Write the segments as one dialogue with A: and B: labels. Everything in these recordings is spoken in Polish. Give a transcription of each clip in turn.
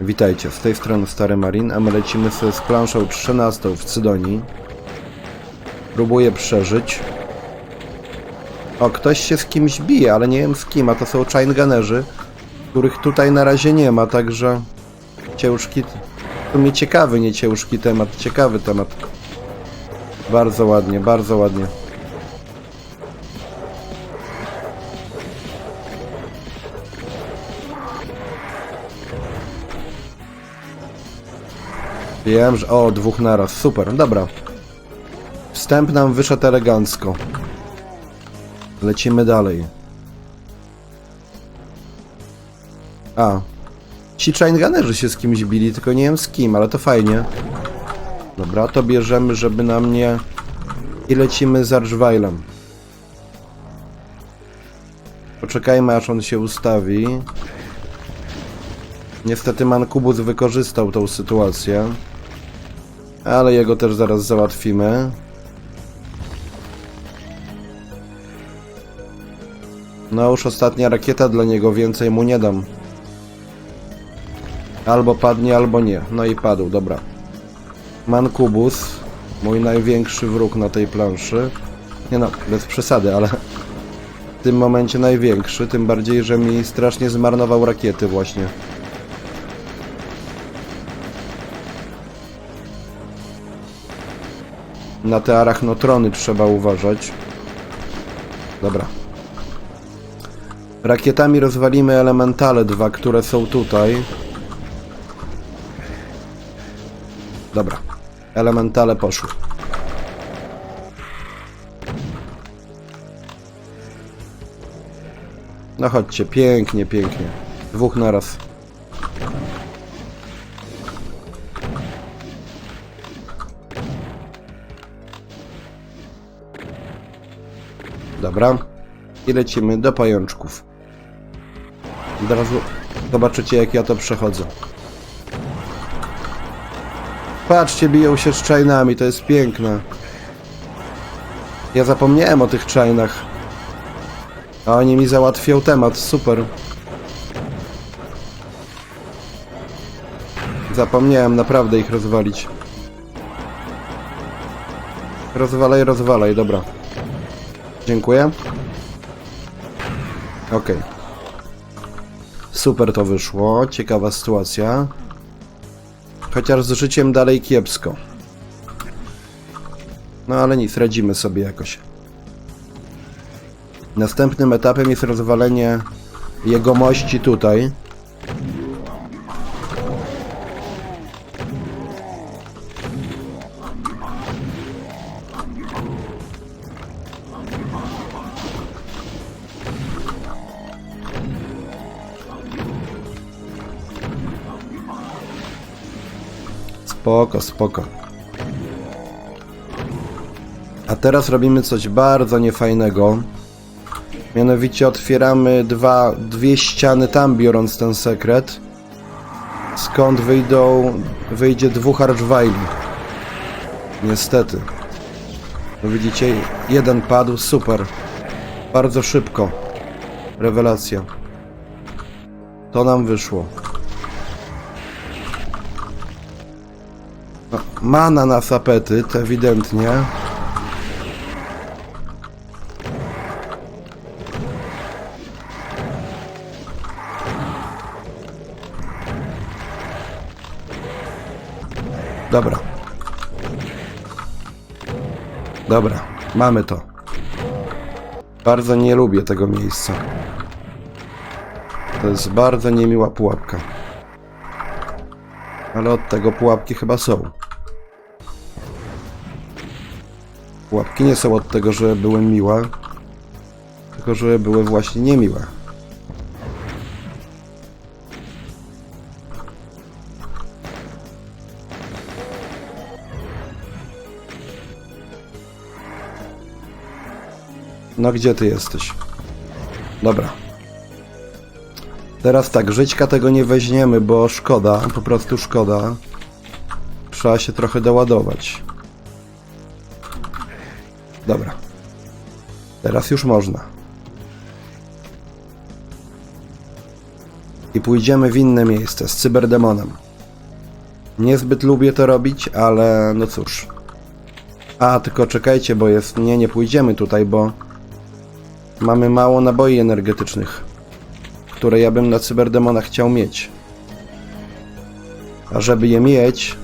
A: Witajcie, z tej strony Stary Marin, a my lecimy sobie z planszą 13 w Cydonii. Próbuję przeżyć. O, ktoś się z kimś bije, ale nie wiem z kim, a to są Chaingunnerzy, których tutaj na razie nie ma, także ciężki... To mnie ciekawy, nie ciężki temat, ciekawy temat. Bardzo ładnie, bardzo ładnie. Wiem, że... O, dwóch naraz. Super, dobra. Wstęp nam wyszedł elegancko. Lecimy dalej. A. Ci Chaingunnerzy się z kimś bili, tylko nie wiem z kim, ale to fajnie. Dobra, to bierzemy, żeby na mnie... I lecimy z Archweilem. Poczekajmy, aż on się ustawi. Niestety Mankubus wykorzystał tą sytuację. Ale jego też zaraz załatwimy. No już ostatnia rakieta dla niego, więcej mu nie dam. Albo padnie, albo nie. No i padł, dobra. Mankubus, mój największy wróg na tej planszy. Nie no, bez przesady, ale w tym momencie największy, tym bardziej, że mi strasznie zmarnował rakiety właśnie. Na te arachnotrony trzeba uważać. Dobra. Rakietami rozwalimy elementale dwa, które są tutaj. Dobra. Elementale poszły. No chodźcie, pięknie, pięknie. Dwóch naraz. Dobra. I lecimy do pajączków. Od razu zobaczycie jak ja to przechodzę. Patrzcie, biją się z czajnami, to jest piękne. Ja zapomniałem o tych czajnach. A oni mi załatwią temat, super. Zapomniałem naprawdę ich rozwalić. Rozwalaj, rozwalaj, dobra. Dziękuję. Okej. Super to wyszło, ciekawa sytuacja. Chociaż z życiem dalej kiepsko. No ale nic, radzimy sobie jakoś. Następnym etapem jest rozwalenie jegomości tutaj. Spoko, spoko. A teraz robimy coś bardzo niefajnego. Mianowicie otwieramy dwa, dwie ściany tam, biorąc ten sekret. Skąd wyjdą, wyjdzie dwóch archwajli. Niestety. No widzicie, jeden padł, super. Bardzo szybko. Rewelacja. To nam wyszło. Ma na nas apetyt, ewidentnie. Dobra. Dobra, mamy to. Bardzo nie lubię tego miejsca. To jest bardzo niemiła pułapka. Ale od tego pułapki chyba są. Pułapki nie są od tego, że były miłe, tylko że były właśnie niemiłe. No gdzie ty jesteś? Dobra. Teraz tak, żyćka tego nie weźmiemy, bo szkoda, po prostu szkoda. Trzeba się trochę doładować. Dobra. Teraz już można. I pójdziemy w inne miejsce z cyberdemonem. Niezbyt lubię to robić, ale no cóż. A, tylko czekajcie, bo jest... Nie, nie pójdziemy tutaj, bo... Mamy mało naboi energetycznych, które ja bym na cyberdemonach chciał mieć. A żeby je mieć,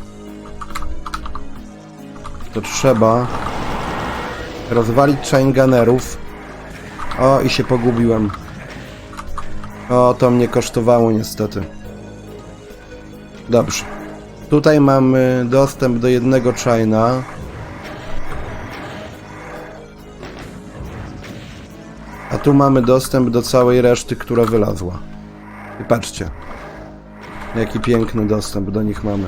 A: to trzeba rozwalić chaingunnerów. O, i się pogubiłem. O, to mnie kosztowało niestety. Dobrze. Tutaj mamy dostęp do jednego chaina. A tu mamy dostęp do całej reszty, która wylazła. I patrzcie. Jaki piękny dostęp do nich mamy.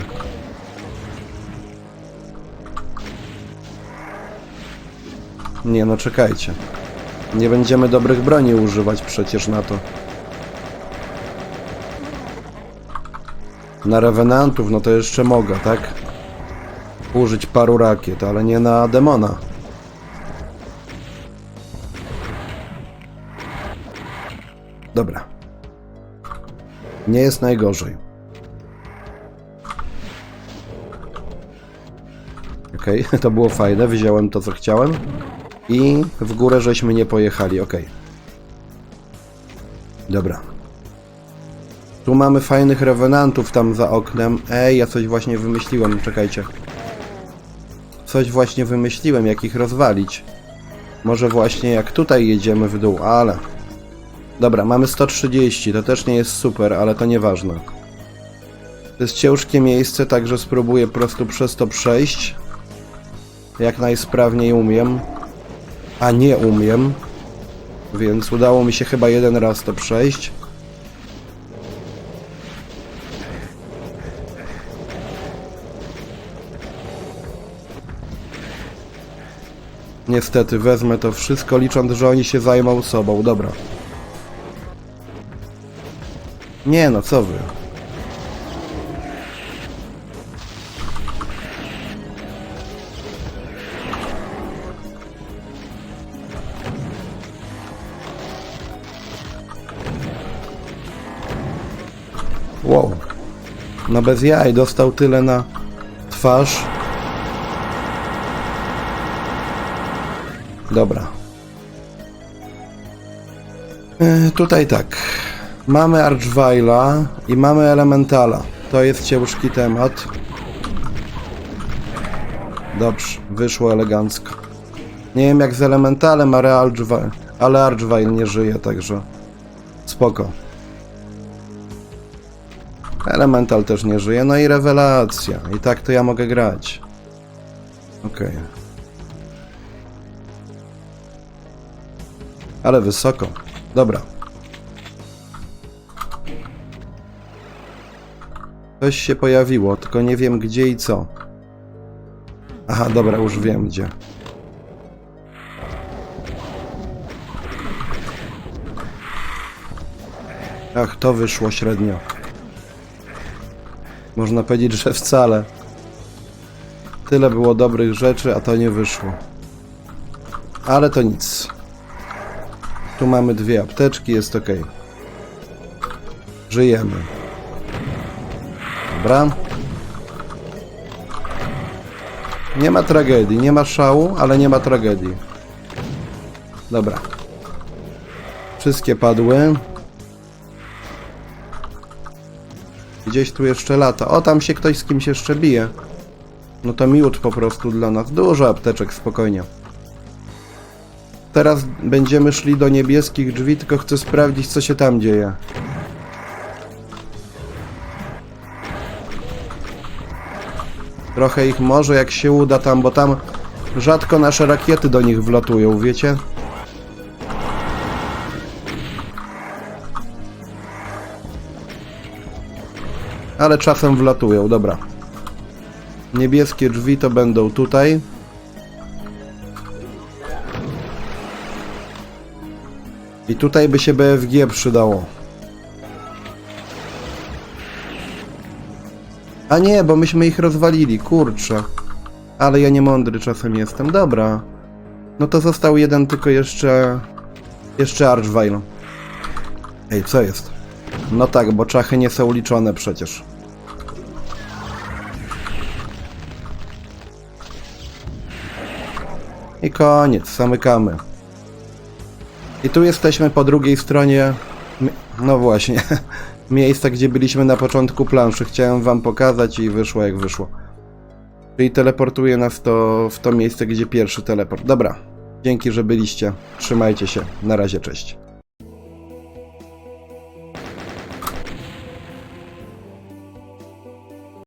A: Nie no, czekajcie. Nie będziemy dobrych broni używać przecież na to. Na rewenantów, no to jeszcze mogę, tak? Użyć paru rakiet, ale nie na demona. Dobra. Nie jest najgorzej. Okej, to było fajne, wziąłem to co chciałem. I w górę żeśmy nie pojechali, okej. Dobra. Tu mamy fajnych rewenantów tam za oknem. Ej, ja coś właśnie wymyśliłem, czekajcie. Coś właśnie wymyśliłem, jak ich rozwalić. Może właśnie jak tutaj jedziemy w dół, ale... Dobra, mamy 130, to też nie jest super, ale to nieważne. To jest ciężkie miejsce, także spróbuję po prostu przez to przejść. Jak najsprawniej umiem. A nie umiem. Więc udało mi się chyba jeden raz to przejść. Niestety wezmę to wszystko, licząc, że oni się zajmą sobą. Dobra. Nie no, co wy? No bez jaj, dostał tyle na twarz. Dobra. E, tutaj tak. Mamy Archvile'a i mamy Elementala. To jest ciężki temat. Dobrze, wyszło elegancko. Nie wiem jak z Elementalem, ale Archvile, ale Archvile nie żyje, także spoko. Elemental też nie żyje, no i rewelacja. I tak to ja mogę grać. Okej. Ale wysoko. Dobra. Coś się pojawiło, tylko nie wiem gdzie i co. Aha, dobra, już wiem gdzie. Ach, to wyszło średnio. Można powiedzieć, że wcale. Tyle było dobrych rzeczy, a to nie wyszło. Ale to nic. Tu mamy dwie apteczki, jest ok. Żyjemy. Dobra. Nie ma tragedii, nie ma szału, ale nie ma tragedii. Dobra. Wszystkie padły. Gdzieś tu jeszcze lata. O, tam się ktoś z kimś jeszcze bije. No to miód po prostu dla nas. Dużo apteczek, spokojnie. Teraz będziemy szli do niebieskich drzwi, tylko chcę sprawdzić, co się tam dzieje. Trochę ich może, jak się uda tam, bo tam rzadko nasze rakiety do nich wlatują, wiecie? Ale czasem wlatują, dobra. Niebieskie drzwi to będą tutaj. I tutaj by się BFG przydało. A nie, bo myśmy ich rozwalili, kurczę. Ale ja nie mądry czasem jestem. Dobra. No to został jeden tylko jeszcze... Jeszcze Archvile. Ej, co jest? No tak, bo czachy nie są liczone przecież. I koniec, zamykamy. I tu jesteśmy po drugiej stronie. No właśnie. Miejsca, gdzie byliśmy na początku planszy. Chciałem wam pokazać i wyszło jak wyszło. Czyli teleportuje nas to w to miejsce, gdzie pierwszy teleport. Dobra. Dzięki, że byliście. Trzymajcie się. Na razie, cześć.